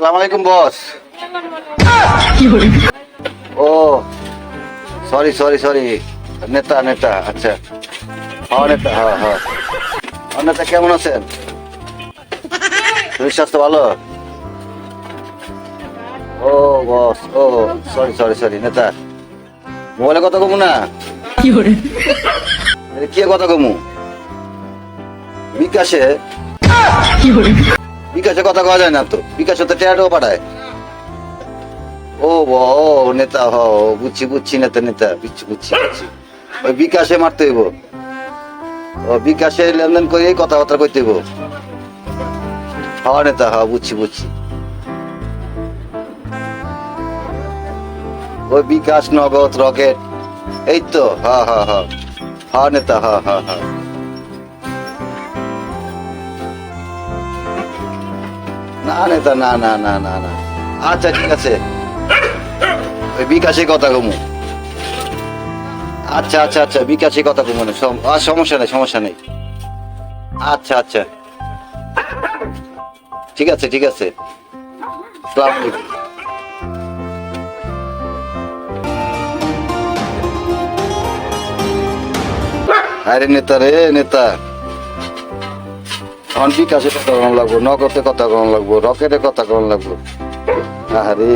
সালাম আলাইকুম, বস। ও সরি সরি সরি নেতা নেতা আচ্ছা। হ্যাঁ নেতা হ্যাঁ হ্যাঁ। নেতা কেমন আছেন? শরীর স্বাস্থ্য ভালো? ও, বস, ও সরি সরি সরি নেতা। মোবাইলে কথা কমু না? কে কথা কমু? বিকাশে। বিকাশে কথা কওয়া যায় না তো। বিকাশে তো টেয়ারও পাঠায়। ও ব ও নেতা হ বুঝছি বুঝছি, নেতা নেতা, বুঝছি বুঝছি ওই বিকাশে মারতে হইব। ও বিকাশে লেনদেন করে কথাবার্তা কইতে হইব। হ নেতা হ বুঝছি বুঝছি। ওই বিকাশ নগদ রকেট। এই তো, হা হা হা। হা নেতা, হা হা হা। না নেতা না না না না না। আচ্ছা ঠিক আছে। ওই বিকাশে কথা কমু আচ্ছা আচ্ছা আচ্ছা বিকাশে কথা কমু না। সমস্যা নেই সমস্যা নেই। আচ্ছা আচ্ছা। ঠিক আছে ঠিক আছে। আরে নেতা রে, নেতা। এখন বিকাশে কথা কম লাগবো। নগদে কথা কম লাগবো রকেটে কথা কম লাগবো। আহারে।